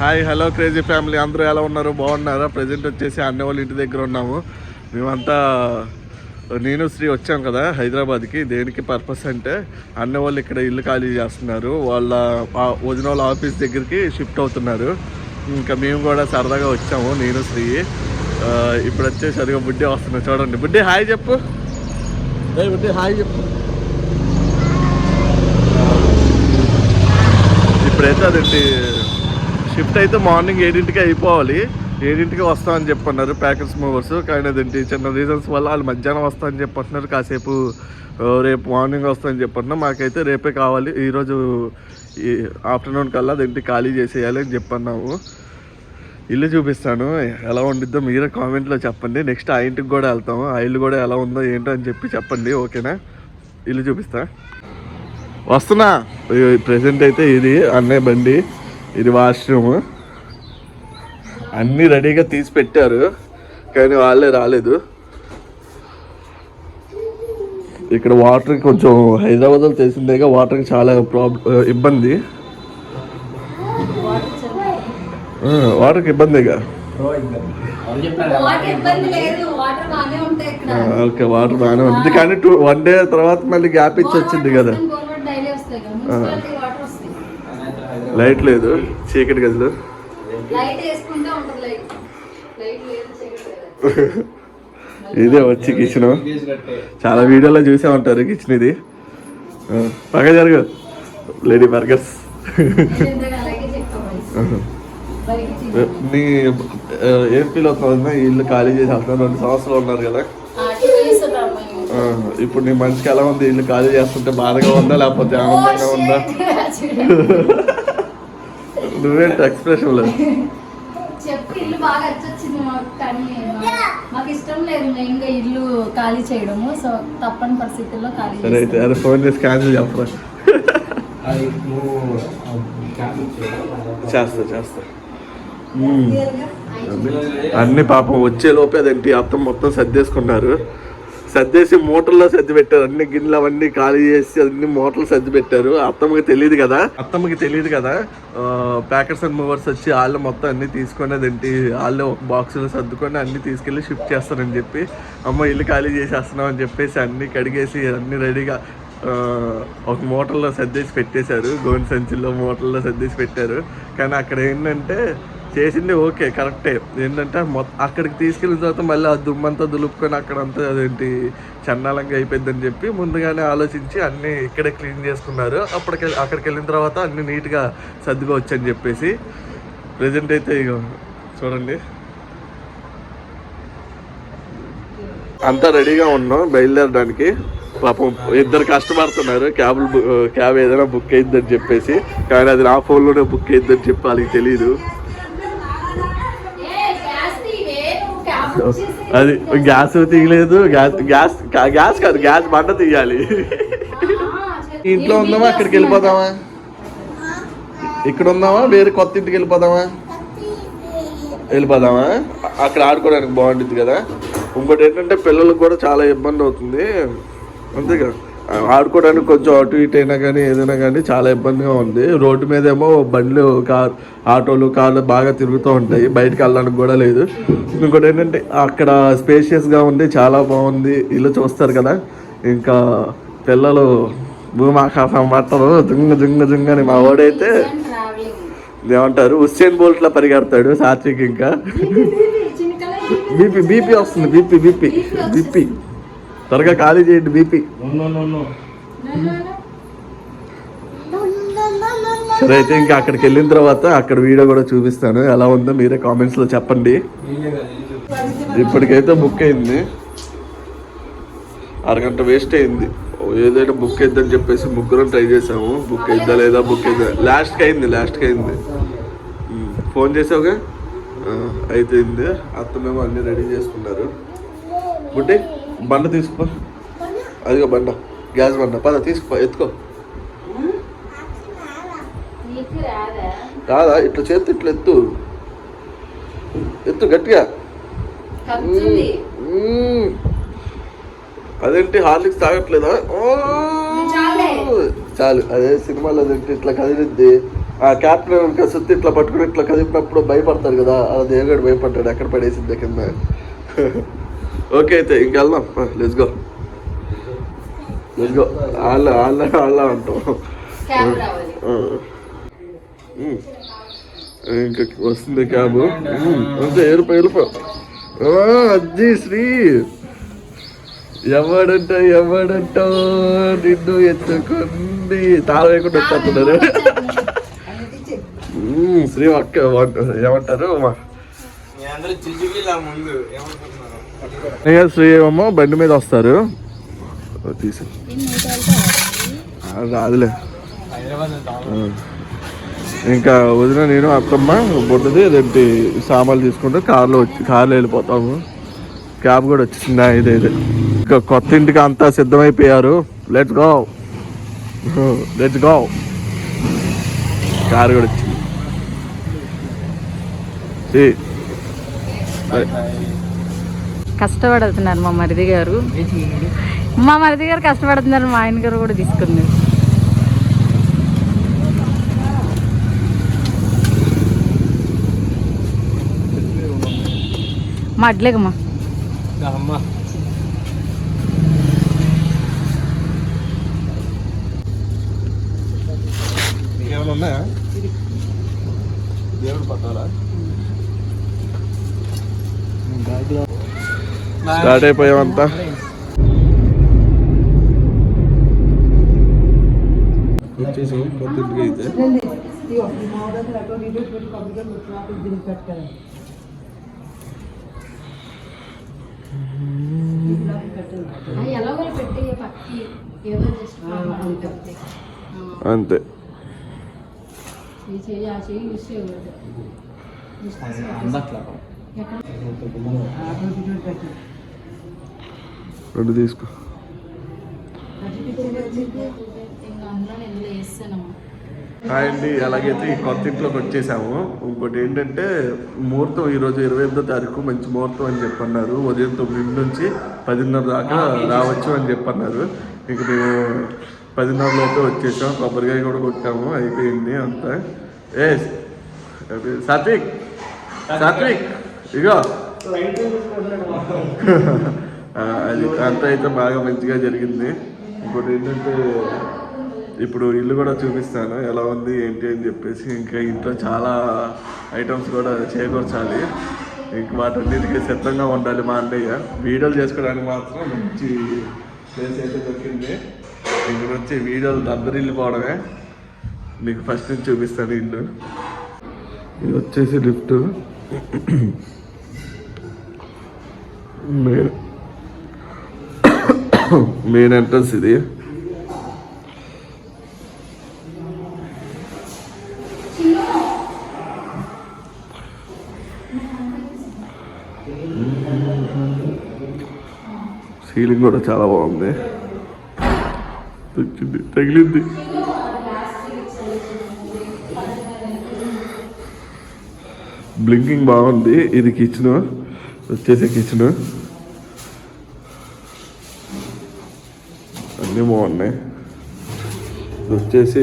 Hi hello crazy family. అందరూ ఎలా ఉన్నారు? బాగున్నారా? ప్రజెంట్ వచ్చేసి అన్న వాళ్ళ ఇంటి దగ్గర ఉన్నాము. మేమంతా నేను శ్రీ వచ్చాం కదా హైదరాబాద్కి. దేనికి పర్పస్ అంటే అన్న వాళ్ళు ఇక్కడ ఇల్లు ఖాళీ చేస్తున్నారు. వాళ్ళ వదిన వాళ్ళ ఆఫీస్ దగ్గరికి షిఫ్ట్ అవుతున్నారు. ఇంకా మేము కూడా సరదాగా వచ్చాము నేను శ్రీ. ఇప్పుడు వచ్చేసి అదిగో బుడ్డి వస్తున్నా చూడండి. బుడ్డి హాయ్ చెప్పు. బుడ్డి హాయ్ చెప్పు. ఇప్పుడైతే అదేంటి? షిఫ్ట్ అయితే మార్నింగ్ ఏడింటికి అయిపోవాలి. ఏడింటికి వస్తామని చెప్పన్నారు ప్యాకెట్స్ మూవర్స్. కానీ అదేంటి చిన్న రీజన్స్ వల్ల వాళ్ళు మధ్యాహ్నం వస్తామని చెప్పంటున్నారు. కాసేపు రేపు మార్నింగ్ వస్తామని చెప్పంటున్నారు. మాకైతే రేపే కావాలి. ఈరోజు ఈ ఆఫ్టర్నూన్ కల్లా అదేంటి ఖాళీ చేసేయాలి అని చెప్పన్నాము. ఇల్లు చూపిస్తాను. ఎలా ఉండిద్దో మీరే కామెంట్లో చెప్పండి. నెక్స్ట్ ఆ ఇంటికి కూడా వెళ్తాము. ఆ ఇల్లు కూడా ఎలా ఉందో ఏంటో అని చెప్పి చెప్పండి. ఓకేనా? ఇల్లు చూపిస్తా. వస్తున్నా. ప్రజెంట్ అయితే ఇది అన్నయ్య బండి. ఇది వాష్రూమ్. అన్నీ రెడీగా తీసి పెట్టారు కానీ వాళ్ళే రాలేదు. ఇక్కడ వాటర్ కొంచెం హైదరాబాద్లో తెలిసిందేగా వాటర్కి చాలా ప్రాబ్లం ఇబ్బంది. వాటర్కి ఇబ్బందిగా. ఓకే వాటర్ బాగానే ఉంది. కానీ టూ వన్ డే తర్వాత మళ్ళీ గ్యాప్ ఇచ్చి వచ్చింది కదా. లైట్ లేదు చీకటి గదిలో. ఇదే వచ్చి కిచెన్. చాలా వీడియోలో చూసే ఉంటారు కిచెన్ ఇది. పక్క జరుగు. Lady burgers. నీ ఆ, ఏం ఫీల్ అవుతుందా ఈ ఇల్లు ఖాళీ చేసి వెళ్తాను. రెండు సంవత్సరాలు ఉన్నారు కదా. ఇప్పుడు నీ మనిషికి ఎలా ఉంది? ఇల్లు ఖాళీ చేస్తుంటే బాధగా ఉందా? లేకపోతే ఆనందంగా ఉందా? నువ్వేంటి ఎక్స్ప్రెషన్ లేదు చెప్పి ఇల్లు బాగా మాకు కానీ మాకు ఇష్టం లేదు. ఇల్లు ఖాళీ చేయడము సో తప్పని పరిస్థితుల్లో ఖాళీ సరే అయితే. అరే ఫోన్ చేసి క్యాన్సిల్ చెప్పరా? చేస్తా చేస్తా. అన్ని పాపం వచ్చే లోపే అదేంటి అత్తం మొత్తం సర్దేసుకున్నారు సర్దేసి మూటల్లో సర్ది పెట్టారు. అన్ని గిన్నెలు అవన్నీ ఖాళీ చేసి అన్ని మూటలు సర్ది పెట్టారు. అత్తమ్మకి తెలియదు కదా? అత్తమ్మకి తెలియదు కదా? ప్యాకెట్స్ అండ్ మూవర్స్ వచ్చి వాళ్ళు మొత్తం అన్ని తీసుకొని అదేంటి వాళ్ళు ఒక బాక్సులు సర్దుకొని అన్ని తీసుకెళ్ళి షిఫ్ట్ చేస్తారని చెప్పి అమ్మ ఇల్లు ఖాళీ చేసేస్తున్నాం అని చెప్పేసి అన్ని కడిగేసి అన్ని రెడీగా ఒక మూటల్లో సర్దేసి పెట్టేశారు. గోన్ సంచుల్లో మూటల్లో సర్దేసి పెట్టారు. కానీ అక్కడ ఏంటంటే చేసింది ఓకే కరెక్టే. ఏంటంటే మొత్తం అక్కడికి తీసుకెళ్ళిన తర్వాత మళ్ళీ ఆ దుమ్మంతా దులుపుకొని అక్కడంతా అదేంటి చండాలంగా అయిపోయిందని చెప్పి ముందుగానే ఆలోచించి అన్నీ ఇక్కడే క్లీన్ చేసుకున్నారు. అప్పటికి అక్కడికి వెళ్ళిన తర్వాత అన్ని నీట్గా సర్దుకోవచ్చు అని చెప్పేసి ప్రజెంట్ అయితే ఇగో చూడండి. అంతా రెడీగా ఉన్నాం బయలుదేరడానికి. పాపం ఇద్దరు కష్టపడుతున్నారు క్యాబ్ క్యాబ్ ఏదైనా బుక్ అయిందని చెప్పేసి. కానీ అది నా ఫోన్లోనే బుక్ అయిందని చెప్పి వాళ్ళకి తెలియదు అది గ్యాస్ తీయలేదు గ్యాస్ గ్యాస్ గ్యాస్ కాదు గ్యాస్ బండ తీయాలి. ఇంట్లో ఉందామా? అక్కడికి వెళ్ళిపోదామా? ఇక్కడ ఉందామా? వేరే కొత్త ఇంటికి వెళ్ళిపోదామా? వెళ్ళిపోదామా? అక్కడ ఆడుకోవడానికి బాగుంటుంది కదా. ఇంకోటి ఏంటంటే పిల్లలకు కూడా చాలా ఇబ్బంది అవుతుంది. అంతేగా? ఆడుకోవడానికి కొంచెం అటు ఇటు అయినా కానీ ఏదైనా కానీ చాలా ఇబ్బందిగా ఉంది రోడ్డు మీద ఏమో బండ్లు కార్ ఆటోలు కార్లు బాగా తిరుగుతూ ఉంటాయి బయటకు వెళ్ళడానికి కూడా లేదు ఇంకోటి ఏంటంటే అక్కడ స్పేషియస్గా ఉంది చాలా బాగుంది ఇల్లు చూస్తారు కదా ఇంకా పిల్లలు భూమాకాశం పట్టరు దుంగ దుంగ దుంగ అని మా వాడైతే ఏమంటారు హుస్సేన్ బోల్ట్లా పరిగెడతాడు సాత్విక్ ఇంకా బీపీ బీపీ వస్తుంది బీపీ బీపీ బీపీ త్వరగా ఖాళీ చేయండి బీపీ. సరే అయితే ఇంకా అక్కడికి వెళ్ళిన తర్వాత అక్కడ వీడియో కూడా చూపిస్తాను. ఎలా ఉందో మీరే కామెంట్స్లో చెప్పండి. ఇప్పటికైతే బుక్ అయింది. అరగంట వేస్ట్ అయింది. ఏదైనా బుక్ అయిద్దని చెప్పేసి ముగ్గురం ట్రై చేసాము. బుక్ అయిద్దా లేదా బుక్ అయిద్దా. లాస్ట్కి అయింది లాస్ట్కి అయింది. ఫోన్ చేసావుగా? ఆ, అయిపోయింది. అత్తమేమో అన్ని రెడీ చేసుకున్నారు. బుడ్డి బండ తీసుకో. అదిగో బండ గ్యాస్ బండ. పద తీసుకో ఎత్తుకో. కాదా ఇట్లా చేతి ఇట్లా ఎత్తు. ఎత్తు గట్టిగా. అదేంటి హార్లిక్స్ తాగట్లేదా? ఓ! చాలే. అదే సినిమాలో అదేంటి ఇట్లా కదిలిద్ది. ఆ క్యాప్టెన్ సుత్తి ఇట్లా పట్టుకుని ఇట్లా కదిపినప్పుడు భయపడతారు కదా. అలా దేవగడు భయపడ్డాడు ఎక్కడ పడేసింది కింద. ఓకే అయితే ఇంకెళ్దాం లెట్స్ గో లెట్స్ గో వాళ్ళ వాళ్ళ వాళ్ళ అంటాం. ఇంకా వస్తుంది క్యాబ్ అంతే వెళ్ళిపో వెళ్ళిపో ఆ, అజ్జి శ్రీ. ఎవడంట ఎవడంట నిన్ను ఎత్తుకుంది? తాళం వేయకుండా వచ్చేస్తున్నారు. శ్రీ అక్క వంట- ఏమంటారు? ముందు ఏమనుకుంటున్నారు? అన్నయ్య శ్రీ బండి మీద వస్తారు. తీసి. రాదులే. ఇంకా వదిన నేను అత్తమ్మ బుడ్డది అదేంటి సామాన్లు తీసుకుంటే కార్లో వచ్చి కార్లో వెళ్ళిపోతాము. క్యాబ్ కూడా వచ్చిందా ఇదే ఇదే. ఇంకా కొత్త ఇంటికి అంతా సిద్ధమైపోయారు. Let's go let's go car కూడా వచ్చింది. కష్టపడుతున్నారు మా మరిది గారు మా మరిది గారు కష్టపడుతున్నారు మా ఆయన గారు కూడా తీసుకున్నారు మా అడ్లేకమ్మా అమ్మ ఏమైనా ఉన్నాయా దేవుడు పట్టాలా స్టార్ట్ అయిపోయామంతా. వచ్చేసి కొత్త ఇంటికి అయితే. అంతే. అందట్లా ఎక్కడ? రెండు తీసుకో. హాయ్ అండి అలాగైతే ఈ కొత్త ఇంట్లోకి వచ్చేసాము ఇంకోటి ఏంటంటే ముహూర్తం ఈరోజు ఇరవై ఎనిమిదో తారీఖు మంచి ముహూర్తం అని చెప్పన్నారు. ఉదయం తొమ్మిది నుంచి పదిన్నర దాకా రావచ్చు అని చెప్పన్నారు. ఇంక మేము పదిన్నర లోపే వచ్చేసాం. కొబ్బరికాయ కూడా కొట్టాము. అయిపోయింది అంతా. ఏ అది సాత్విక్ సాత్విక్ ఇగో. అది అంతా అయితే బాగా మంచిగా జరిగింది. ఇంకోటి ఏంటంటే ఇప్పుడు ఇల్లు కూడా చూపిస్తాను ఎలా ఉంది ఏంటి అని చెప్పేసి ఇంకా ఇంట్లో చాలా ఐటమ్స్ కూడా చేకూర్చాలి. ఇంక వాటన్నిటికీ సిద్ధంగా ఉండాలి మా అన్నయ్య. వీడియోలు చేసుకోవడానికి మాత్రం మంచి ప్లేస్ అయితే దొరికింది. ఇక్కడ వచ్చి వీడియోలు దగ్గర వెళ్ళిపోవడమే మీకు ఫస్ట్ నుంచి చూపిస్తాను ఇల్లు. ఇది వచ్చేసి లిఫ్ట్. మెయిన్ ఎంట్రన్స్ ఇది. సీలింగ్ కూడా చాలా బాగుంది. వచ్చింది తగిలింది. బ్లింకింగ్ బాగుంది. ఇది కిచెన్ వచ్చేసి కిచెన్ అన్నీ బాగున్నాయి వచ్చేసి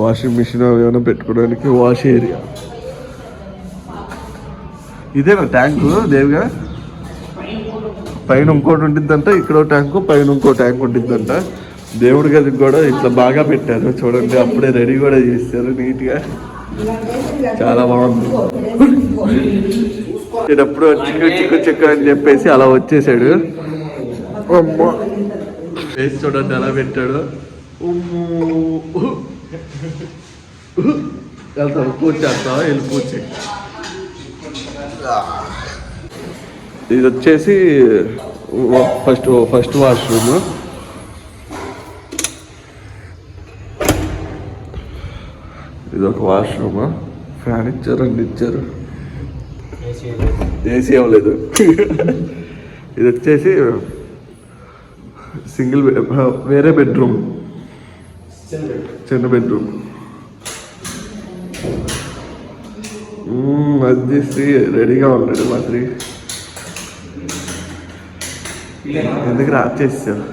వాషింగ్ మిషన్ ఏమైనా పెట్టుకోవడానికి వాష్ ఏరియా. ఇదేనా ట్యాంకు దేవిగా? పైన ఇంకోటి ఉంటుందంట ఇక్కడ ట్యాంకు పైన ఇంకో ట్యాంక్ ఉంటుందంట దేవుడి గది కూడా ఇట్లా బాగా పెట్టారు చూడండి అప్పుడే రెడీ కూడా చేస్తారు నీట్గా. చాలా బాగుంది. ఇటప్పుడు చిక్కు చిక్కు చిక్కు అని చెప్పేసి అలా వచ్చేసాడు. అమ్మ. వేసి చూడండి ఎలా పెట్టాడు. వెళ్తావు పూజ చేస్తావా వెళ్ళి పూజ చేయి. ఇది వచ్చేసి ఫస్ట్ ఫస్ట్ వాష్రూమ్. ఇది ఒక వాష్రూమ్. ఫ్యాన్ ఇచ్చారు అన్ని ఇచ్చారు. ఏసీ అవ్వలేదు ఇది వచ్చేసి సింగిల్ వేరే బెడ్రూమ్. చిన్న బెడ్రూమ్. అది రెడీగా ఉన్నాడు మా ఎందుకు రాజ్ చేస్తారు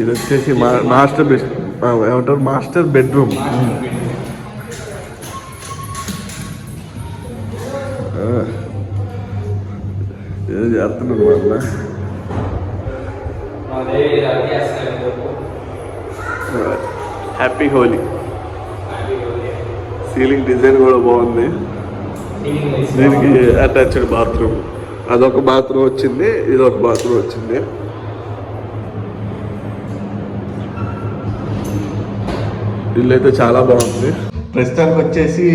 ఇది వచ్చేసి మాస్టర్ బెడ్ ఏమంటారు? Master bedroom. ఇది చేస్తున్నాను అన్న. హ్యాపీ హోలీ సీలింగ్ డిజైన్ కూడా బాగుంది. దీనికి అటాచ్డ్ బాత్రూమ్ అదొక బాత్రూమ్ వచ్చింది ఇది ఒక బాత్రూమ్ వచ్చింది. ఇల్లు అయితే చాలా బాగుంది. ప్రస్తుతానికి వచ్చేసి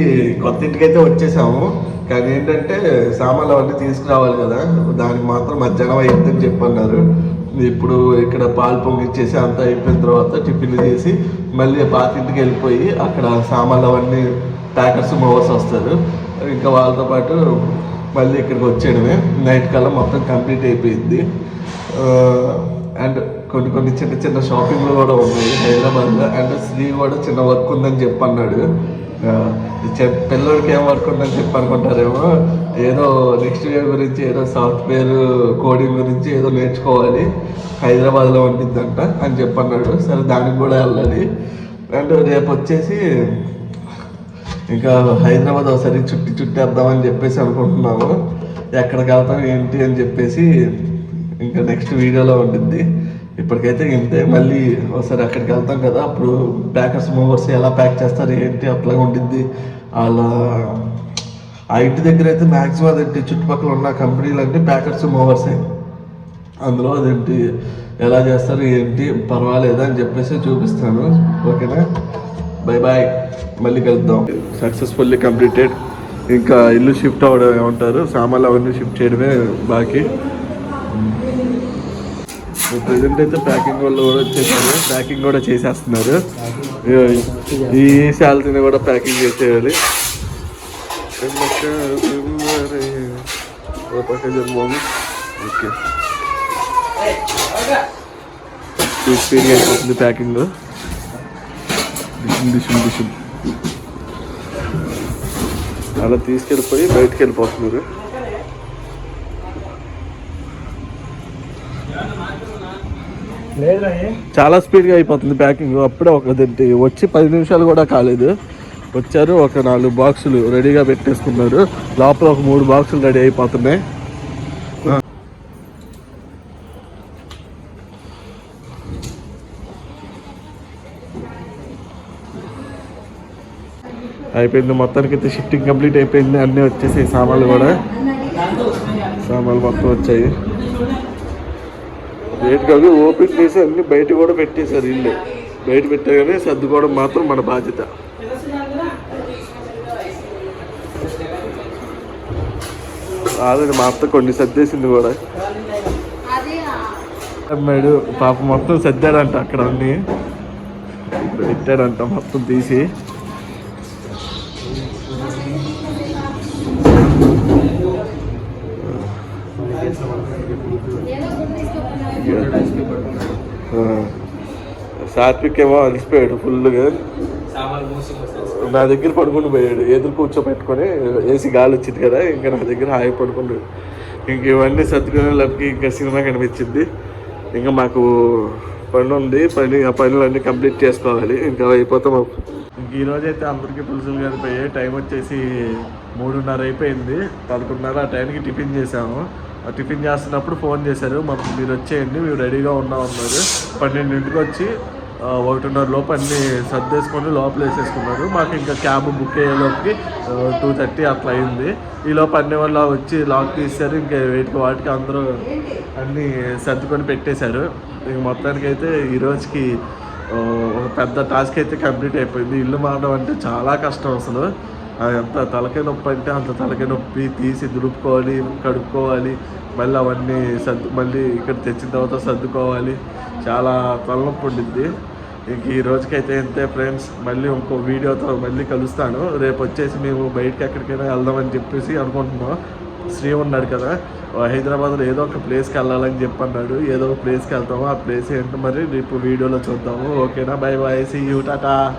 కొత్త ఇంటికి అయితే వచ్చేసాము. కానీ ఏంటంటే సామాన్లు అవన్నీ తీసుకురావాలి కదా. దానికి మాత్రం మధ్యాహ్నం అయ్యిందని చెప్పన్నారు. ఇప్పుడు ఇక్కడ పాలు పొంగిచ్చేసి అంతా అయిపోయిన తర్వాత టిఫిన్లు చేసి మళ్ళీ పాత ఇంటికి వెళ్ళిపోయి అక్కడ సామాన్లు అవన్నీ ప్యాకర్స్ మోవర్స్ వస్తారు. ఇంకా వాళ్ళతో పాటు మళ్ళీ ఇక్కడికి వచ్చేయడమే. నైట్ కల్లా మొత్తం కంప్లీట్ అయిపోయింది. అండ్ కొన్ని కొన్ని చిన్న చిన్న షాపింగ్లు కూడా ఉన్నాయి హైదరాబాద్లో. అండ్ శ్రీ కూడా చిన్న వర్క్ ఉందని చెప్పి పిల్లడికి ఆ, ఏం వర్క్ ఉందని చెప్పి అనుకుంటారేమో. ఏదో నెక్స్ట్ ఇయర్ గురించి ఏదో సాఫ్ట్వేర్ కోడింగ్ గురించి ఏదో నేర్చుకోవాలి. హైదరాబాద్లో ఉంటుందంట అని చెప్పి అన్నాడు సరే దానికి కూడా వెళ్ళాలి. అండ్ రేపు వచ్చేసి ఇంకా హైదరాబాద్ ఒకసారి చుట్టి చుట్టి వద్దామని చెప్పేసి అనుకుంటున్నాము. ఎక్కడికి వెళ్తాం ఏంటి అని చెప్పేసి ఇంకా నెక్స్ట్ వీడియోలో ఉంటుంది ఇప్పటికైతే ఇంతే మళ్ళీ ఒకసారి అక్కడికి వెళ్తాం కదా అప్పుడు ప్యాకర్స్ మూవర్స్ ఎలా ప్యాక్ చేస్తారు ఏంటి అట్లా ఉండిద్ది. వాళ్ళ ఆ ఇంటి దగ్గర అయితే మ్యాక్సిమం అదేంటి చుట్టుపక్కల ఉన్న కంపెనీలు అంటే ప్యాకర్స్ మూవర్సే అందులో అదేంటి ఎలా చేస్తారు ఏంటి పర్వాలేదా అని చెప్పేసి చూపిస్తాను. ఓకేనా? బై బాయ్ మళ్ళీ కలుద్దాం. సక్సెస్ఫుల్లీ కంప్లీటెడ్ ఇంకా ఇల్లు షిఫ్ట్ అవ్వడం ఏమంటారు? సామాన్లు అవన్నీ షిఫ్ట్ చేయడమే బాకీ. ప్రజెంట్ అయితే ప్యాకింగ్ వాళ్ళు కూడా వచ్చేసారు. ప్యాకింగ్ కూడా చేసేస్తున్నారు. ఈ శాలరీని కూడా ప్యాకింగ్ చేసేయాలి. ఓకే స్పీడ్గా అయిపోతుంది ప్యాకింగ్ డిషుమ్ డిషుమ్ డిషుమ్ అలా తీసుకెళ్ళిపోయి బయటకు వెళ్ళిపోతున్నారు. చాలా స్పీడ్గా అయిపోతుంది ప్యాకింగ్. అప్పుడే ఒక వచ్చి పది నిమిషాలు కూడా కాలేదు. వచ్చారు ఒక నాలుగు బాక్సులు రెడీగా పెట్టేసుకున్నారు. లోపల ఒక మూడు బాక్సులు రెడీ అయిపోతున్నాయి. అయిపోయింది. మొత్తానికి అయితే షిఫ్టింగ్ కంప్లీట్ అయిపోయింది. అన్నీ వచ్చేసి సామాన్లు కూడా. సామాన్లు మొత్తం వచ్చాయి. గేట్ కాదు ఓపెన్ చేసి అన్ని బయట కూడా పెట్టేశారు ఇల్లు. బయట పెట్టగానే సర్దుకోవడం మాత్రం మన బాధ్యత. కాదండి మా అత్త కొన్ని సర్దేసింది కూడా. అమ్మాడు పాప మొత్తం సర్దాడంట అక్కడ అన్ని. పెట్టాడంట మొత్తం తీసి. సాత్విక్ ఏమో అలసిపోయాడు ఫుల్గా. నా దగ్గర పడుకుని పోయాడు. ఎదురు కూర్చోబెట్టుకొని ఏసీ గాలి వచ్చింది కదా ఇంకా నా దగ్గర హాయి పడుకున్నాడు ఇంక ఇవన్నీ సర్దుకునే ఇంకా సినిమా కనిపించింది. ఇంకా మాకు పని ఉంది పని ఆ పనులన్నీ కంప్లీట్ చేసుకోవాలి. ఇంకా అయిపోతాం. ఇంక ఈరోజు అయితే అందరికీ పులుసులు కలిపోయాయి. టైం వచ్చేసి మూడున్నర అయిపోయింది. పదకొండున్నర ఆ టైంకి టిఫిన్ చేసాము టిఫిన్ చేస్తున్నప్పుడు ఫోన్ చేశారు. మాకు మీరు వచ్చేయండి మేము రెడీగా ఉన్నాం అన్నారు. పన్నెండింటికి వచ్చి ఒకటిన్నర లోపు అన్ని సర్దేసుకొని లోపల వేసేసుకున్నారు. మాకు ఇంకా క్యాబ్ బుక్ అయ్యేలోకి టూ థర్టీ అట్లా అయింది. ఈ లోపు అన్ని వల్ల వచ్చి లాక్ తీశారు ఇంకా వీటికి వాటికి అందరూ అన్నీ సర్దుకొని పెట్టేశారు. ఇంక మొత్తానికి అయితే ఈ రోజుకి ఒక పెద్ద టాస్క్ అయితే కంప్లీట్ అయిపోయింది. ఇల్లు మారడం అంటే చాలా కష్టం అసలు. ఎంత తలకాయ నొప్పి అంటే అంత తలకాయ నొప్పి తీసి దులుపుకోవాలి కడుక్కోవాలి మళ్ళీ అవన్నీ సర్దు మళ్ళీ ఇక్కడ తెచ్చిన తర్వాత సర్దుకోవాలి. చాలా తలనొప్పి ఉండిద్ది. ఇంక ఈ రోజుకైతే ఇంతే ఫ్రెండ్స్. మళ్ళీ ఇంకో వీడియోతో మళ్ళీ కలుస్తాను. రేపు వచ్చేసి మేము బయటకి ఎక్కడికైనా వెళ్దామని చెప్పేసి అనుకుంటున్నాం. శ్రీ ఉన్నాడు కదా. హైదరాబాద్లో ఏదో ఒక ప్లేస్కి వెళ్ళాలని చెప్పి అన్నాడు ఏదో ఒక ప్లేస్కి వెళ్తాము? ఆ ప్లేస్ ఏంటో మరి రేపు వీడియోలో చూద్దాము. ఓకేనా? Bye bye see you tata.